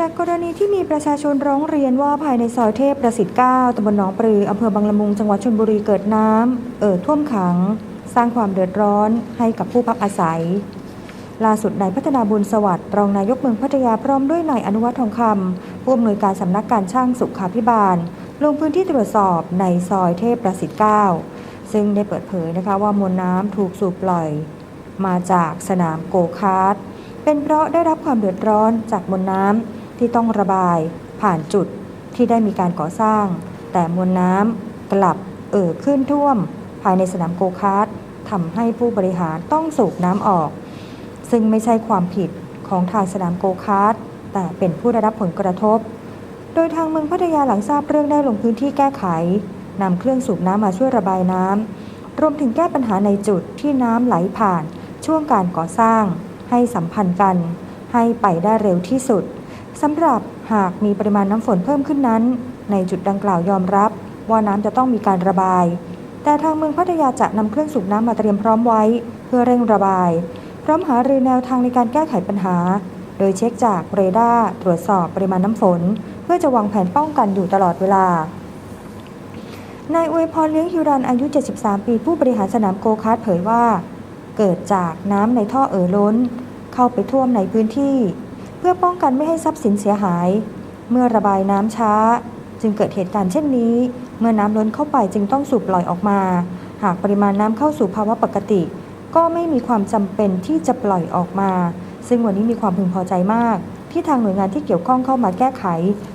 จากกรณีที่มีประชาชนร้องเรียนว่าภายในซอยเทพประสิทธิ์ 9ตำบลหนองปลืออำเภอบางละมุง จังหวัดชลบุรีเกิดน้ำเอ่อท่วมขัง สร้างความเดือดร้อนให้กับผู้พักอาศัย ล่าสุดนายพัฒนาบุญสวัสดิ์รองนายกเมืองพัทยาพร้อมด้วยนายอนุวัฒน์ทองคำผู้อำนวยการสำนักการช่างสุขาพิบาล ลงพื้นที่ตรวจสอบในซอยเทพประสิทธิ์ 9 ซึ่งได้เปิดเผยนะคะว่ามวลน้ำถูกสูบปล่อย มาจากสนามโกคาร์ทเป็นเพราะได้รับความเดือดร้อนจากมวลน้ำ ที่ต้องระบายผ่านจุดที่ได้มีการก่อสร้าง แต่มวลน้ำกลับเอ่อขึ้นท่วม ภายในสนามโกคาร์ททำให้ผู้บริหารต้องสูบน้ำออก ซึ่งไม่ใช่ความผิดของทางสนามโกคาร์ทแต่เป็นผู้ได้รับผลกระทบ โดยทางเมืองพัทยาหลังทราบเรื่องได้ลงพื้นที่แก้ไขนำเครื่องสูบน้ำมาช่วยระบายน้ำรวมถึงแก้ปัญหาในจุดที่น้ำไหลผ่านช่วงการก่อสร้าง ให้สัมพันธ์กัน ให้ไปได้เร็วที่สุด สำหรับหากมีปริมาณน้ำฝนเพิ่มขึ้นนั้น ในจุดดังกล่าวยอมรับ ว่าน้ำจะต้องมีการระบาย แต่ทางเมืองพัทยาจะนำเครื่องสูบน้ำมาเตรียมพร้อมไว้ เพื่อเร่งระบาย พร้อมหารือแนวทางในการแก้ไขปัญหา โดยเช็คจากเรดาร์ตรวจสอบปริมาณน้ำฝน เพื่อจะวางแผนป้องกันอยู่ตลอดเวลานายอวยพรเลี้ยงฮิวรันอายุ 73 ปีผู้บริหารสนามโกคาร์ทเผยว่า เกิดจากน้ำในท่อเอ่อล้น เข้าไปท่วมในพื้นที่ เพื่อป้องกันไม่ให้ทรัพย์สินเสียหาย เมื่อระบายน้ำช้า จึงเกิดเหตุการณ์เช่นนี้ เมื่อน้ำล้นเข้าไปจึงต้องสูบปล่อยออกมา หากปริมาณน้ำเข้าสู่ภาวะปกติ ก็ไม่มีความจำเป็นที่จะปล่อยออกมา ซึ่งวันนี้มีความพึงพอใจมาก ที่ทางหน่วยงานที่เกี่ยวข้องเข้ามาแก้ไข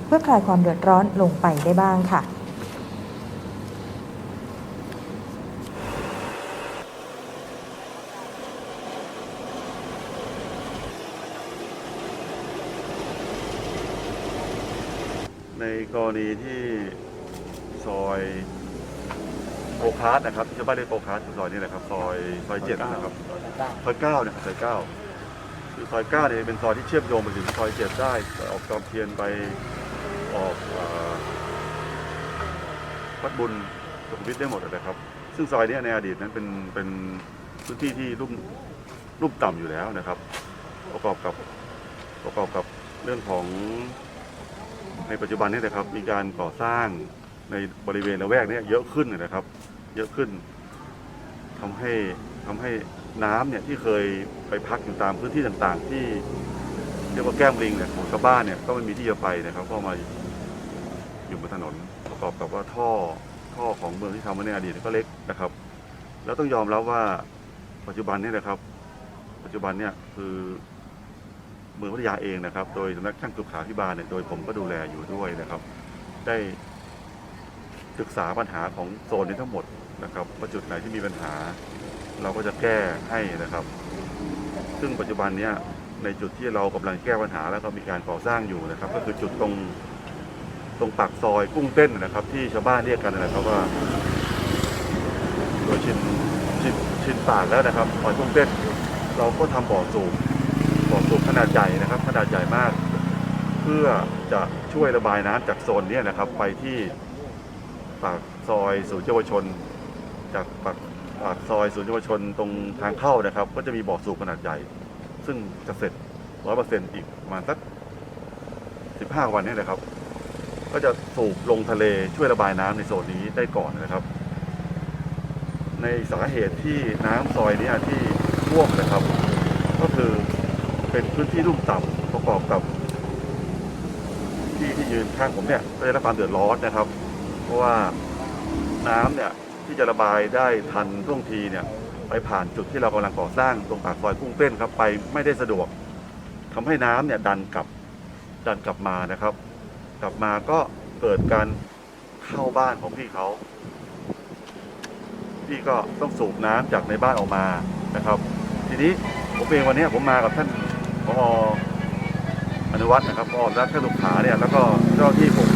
เพื่อคลายความเดือดร้อนลงไปได้บ้างค่ะ ในกรณีที่ซอยโปคาร์นะครับที่ชาวบ้านเรียกโปคาร์ดคือซอยนี้แหละครับซอยซอยเจ็ดนะครับซอยเก้าเนี่ยซอยเก้าคือซอยเก้าเนี่ยเป็นซอยที่เชื่อมโยงไปถึงซอยเจ็ดได้ออกจอมเทียนไปออกวัดบุญสุขุมวิทได้หมดนะครับ ซึ่งซอยนี้ในอดีตนั้นเป็นเป็นพื้นที่ที่รุ่มรุ่มต่ำอยู่แล้วนะครับ ประกอบกับประกอบกับเรื่องของ ในปัจจุบันนี้นะครับมีการก่อสร้างในบริเวณละแวกนี้เยอะขึ้นนะครับ เยอะขึ้นทำให้ทำให้น้ำเนี่ยที่เคยไปพักอยู่ตามพื้นที่ต่างๆ ที่เรียกว่าแก้มลิงเนี่ยของชาวบ้านเนี่ยก็ไม่มีที่จะไปนะครับ ก็มาอยู่บนถนนประกอบกับว่าท่อท่อของเมืองที่ทำมาในอดีตก็เล็กนะครับ แล้วต้องยอมรับว่าปัจจุบันนี้นะครับ ปัจจุบันเนี่ยคือ มืองพัทยาเองนะครับ โดยสำนักช่างสุขาพิบาลเนี่ยโดยผมก็ดูแลอยู่ด้วยนะครับ ได้ศึกษาปัญหาของโซนนี้ทั้งหมดนะครับว่าจุดไหนที่มีปัญหา เราก็จะแก้ให้นะครับ ซึ่งปัจจุบันเนี้ยในจุดที่เรากำลังแก้ปัญหาแล้วก็มีการก่อสร้างอยู่นะครับ ก็คือจุดตรงตรงปากซอยกุ้งเต้นนะครับ ที่ชาวบ้านเรียกกันนะครับว่าโดยชินชินชินปากแล้วนะครับซอยกุ้งเต้น เราก็ทำบ่อสูบ บ่อสูบขนาดใหญ่นะครับ ขนาดใหญ่มาก เพื่อจะช่วยระบายน้ำจากโซนนี้นะครับ ไปที่ปากซอยศูนย์เยาวชน จากปากปากซอยศูนย์เยาวชนตรงทางเข้านะครับ ก็จะมีบ่อสูบขนาดใหญ่ ซึ่งจะเสร็จร้อยเปอร์เซ็นต์อีกประมาณสักสิบห้าวันนี้นะครับ ก็จะสูบลงทะเลช่วยระบายน้ำในโซนนี้ได้ก่อนนะครับ ในสาเหตุที่น้ำซอยนี้ที่ท่วมนะครับ ก็คือ เป็นพื้นที่ลุ่มต่ำประกอบกับ ที่ที่ยืนข้างผมเนี่ยก็ได้รับความเดือดร้อนนะครับ เพราะว่าน้ำเนี่ยที่จะระบายได้ทันท่วงทีเนี่ยไปผ่านจุดที่เรากำลังก่อสร้างตรงปากซอยกุ้งเต้นครับไปไม่ได้สะดวกทำให้น้ำเนี่ยดันกลับดันกลับมานะครับ กลับมาก็เกิดการเข้าบ้านของพี่เขาพี่ก็ต้องสูบน้ำจากในบ้านออกมานะครับ ทีนี้ผมเองวันนี้ผมมากับท่าน พออนุวัฒน์นะครับพอรัฐท่ลูกขาเนี่ยแล้วก็เจ้าที่ผม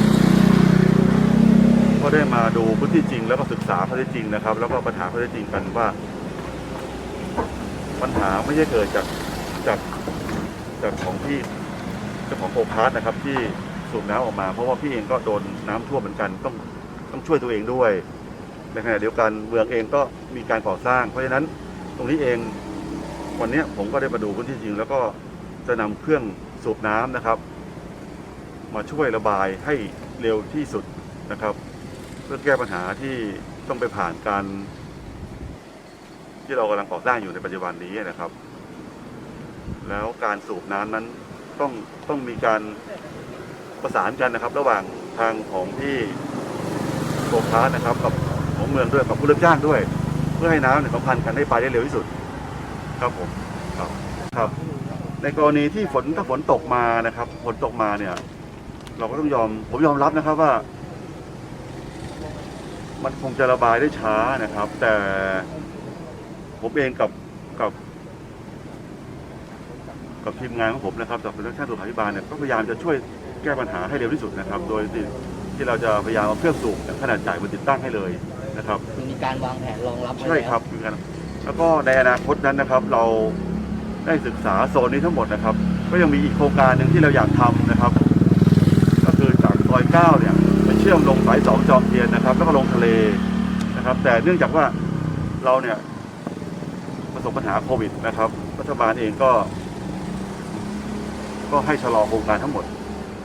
ก็ได้มาดูพื้นที่จริง แล้วก็ศึกษาข้อเท็จจริงนะครับ แล้วก็ปัญหาข้อเท็จจริงกันว่า ปัญหาไม่ใช่เกิดจากจากจากของพี่เจ้าของโคคาร์ดนะครับ ที่สูบน้ำออกมา เพราะว่าพี่เองก็โดนน้ำท่วมเหมือนกันต้องต้องช่วยตัวเองด้วยในขณะเดียวกันเมืองเองก็มีการก่อสร้าง เพราะฉะนั้นตรงนี้เองวันนี้ผมก็ได้มาดูพื้นที่จริง แล้วก็ จะนำเครื่องสูบน้ำนะครับ มาช่วยระบายให้เร็วที่สุดนะครับ เพื่อแก้ปัญหาที่ต้องไปผ่านการ ที่เรากำลังก่อสร้างอยู่ในปัจจุบันนี้นะครับ แล้วการสูบน้ำนั้นต้องต้องมีการประสานกันนะครับ ระหว่างทางของที่โกคาร์นะครับ กับของเมืองด้วยกับผู้รับจ้างด้วย เพื่อให้น้ำเนี่ยสัมพันธ์กันได้ไปได้เร็วที่สุด ครับผมครับครับ ในกรณีที่ฝนถ้าฝนตกมานะครับฝนตกมาเนี่ย เราก็ต้องยอม ผมยอมรับนะครับว่า มันคงจะระบายได้ช้านะครับ แต่ผมเองกับกับ กับทีมงานของผมนะครับจากสำนักช่างสุขาภิบาลเนี่ยก็พยายามจะช่วยแก้ปัญหาให้เร็วที่สุดนะครับ โดยที่ที่เราจะพยายามเอาเครื่องสูบขนาดใหญ่มาติดตั้งให้เลยนะครับคือมีการวางแผนรองรับไว้ใช่แล้วครับเหมือนกันแล้วก็ในอนาคตนั้นนะครับ เรา ได้ศึกษาโซนนี้ทั้งหมดนะครับ ก็ยังมีอีกโครงการหนึ่งที่เราอยากทำนะครับ ก็คือจากซอยเก้าเนี่ยไปเชื่อมลงสายสองจอมเทียนนะครับ แล้วก็ลงทะเลนะครับ แต่เนื่องจากว่าเราเนี่ยประสบปัญหาโควิดนะครับ รัฐบาลเองก็ ก็ให้ชะลอโครงการทั้งหมด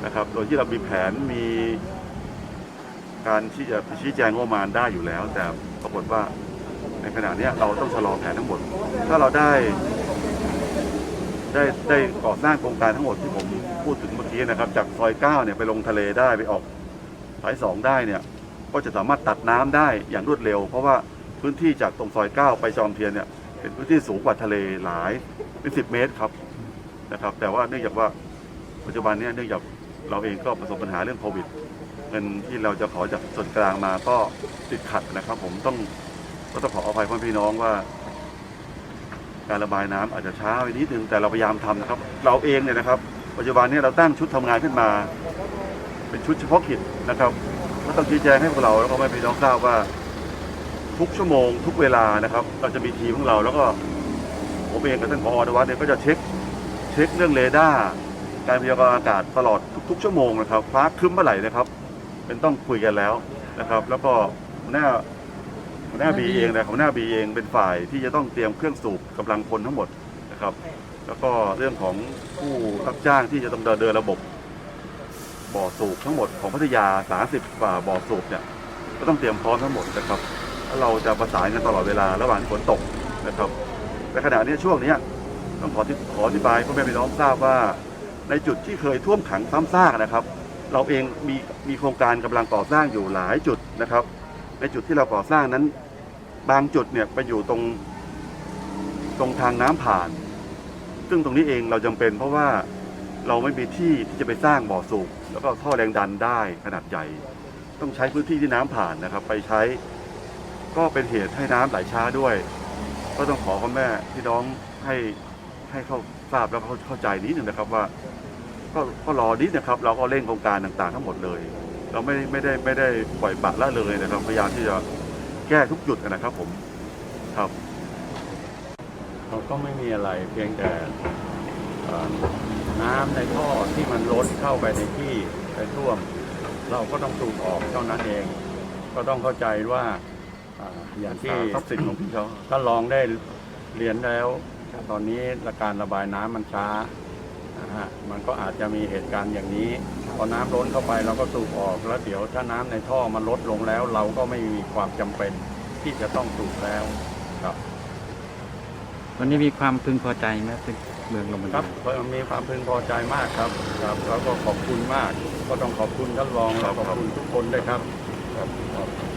นะครับ โดยที่เรามีแผนมีการที่จะชี้แจงงบประมาณได้อยู่แล้ว แต่ปรากฏว่าในขณะนี้เราต้องชะลอแผนทั้งหมด ถ้าเราได้ ได้ได้ก่อสร้างโครงการทั้งหมดที่ผมพูดถึงเมื่อกี้นะครับ จากซอยเก้าเนี่ยไปลงทะเลได้ไปออกสายสองได้เนี่ย ก็จะสามารถตัดน้ำได้อย่างรวดเร็ว เพราะว่าพื้นที่จากตรงซอยเก้าไปจอมเทียนเนี่ยเป็นพื้นที่สูงกว่าทะเลหลายเป็นสิบเมตรครับนะครับ แต่ว่าเนื่องจากว่าปัจจุบันเนี้เนื่องจากเราเองก็ประสบปัญหาเรื่องโควิดเงินที่เราจะขอจากส่วนกลางมาก็ติดขัดนะครับ ผมต้องก็ต้องขออภัยพ่อพี่น้องว่า การระบายน้ำอาจจะช้าไปนิดนึงแต่เราพยายามทำนะครับ เราเองเนี่ยนะครับ ปัจจุบันนี้เราตั้งชุดทำงานขึ้นมา เป็นชุดเฉพาะกิจนะครับก็ต้องชี้แจงให้พวกเราแล้วก็ให้พี่น้องทราบว่า ทุกชั่วโมง ทุกเวลานะครับ เราจะมีทีมของเราแล้วก็ผมเองกับท่านผออนวัฒน์เนี่ยก็จะเช็คเช็คเรื่องเรดาร์การพยากรณ์อากาศตลอดทุก ๆ ชั่วโมงนะครับฟ้าครึ้มเมื่อไหร่นะครับ เป็นต้องคุยกันแล้วนะครับ แล้วก็หัวหน้า หัวหน้าบีเองนะหัวหน้าบีเองเป็นฝ่ายที่จะต้องเตรียมเครื่องสูบกำลังพลทั้งหมดนะครับ แล้วก็เรื่องของผู้รับจ้างที่จะต้องเดินระบบ บ่อสูบทั้งหมดของพัทยา 30กว่าบ่อสูบเนี่ยก็ต้องเตรียมพร้อมทั้งหมดนะครับแล้วเราจะประสานกันตลอดเวลาระหว่างฝนตกนะครับในขณะนี้ช่วงนี้ต้องขอที่ขออธิบายให้พ่อแม่พี่น้องทราบว่า ในจุดที่เคยท่วมขังซ้ำซากนะครับ เราเองมีมีโครงการกำลังก่อสร้างอยู่หลายจุดนะครับ ในจุดที่เราก่อสร้างนั้น บางจุดเนี่ยไปอยู่ตรงตรงทางน้ำผ่าน ซึ่งตรงนี้เองเราจำเป็น เพราะว่าเราไม่มีที่ที่จะไปสร้างบ่อสูบแล้วก็ท่อแรงดันได้ขนาดใหญ่ ต้องใช้พื้นที่ที่น้ำผ่านนะครับ ไปใช้ก็เป็นเหตุให้น้ำไหลช้าด้วย ก็ต้องขอพ่อแม่พี่น้องให้ให้เข้าทราบแล้วก็เข้าใจนิดหนึ่งนะครับว่าก็ก็รอนิดนะครับ เราก็เร่งโครงการต่างๆ ทั้งหมดเลย เราไม่ไม่ได้ไม่ได้ปล่อยปละละเลยนะครับพยายามที่จะ แก้ทุกจุดนะครับผมครับเราก็ไม่มีอะไรเพียงแต่เอ่อน้ำในท่อที่มันล้นเข้าไปในที่ไปท่วม เราก็ต้องสูบออกเท่านั้นเอง ก็ต้องเข้าใจว่าอ่าอย่างที่ทรัพย์สินของพี่เขาท่านรองได้เรียนแล้ว ตอนนี้การระบายน้ำมันช้านะฮะมันก็อาจจะมีเหตุการณ์อย่างนี้พ อน้ำล้นเข้าไปเราก็สูบออก แล้วเดี๋ยวถ้าน้ำในท่อมันลดลงแล้ว เราก็ไม่มีความจำเป็นที่จะต้องสูบแล้วครับ วันนี้มีความพึงพอใจไหมเป็นเมืองลมครับมีความพึงพอใจมากครับ ครับแล้วก็ขอบคุณมาก ก็ต้องขอบคุณท่านรองและขอบคุณทุกคนด้วยครับครับ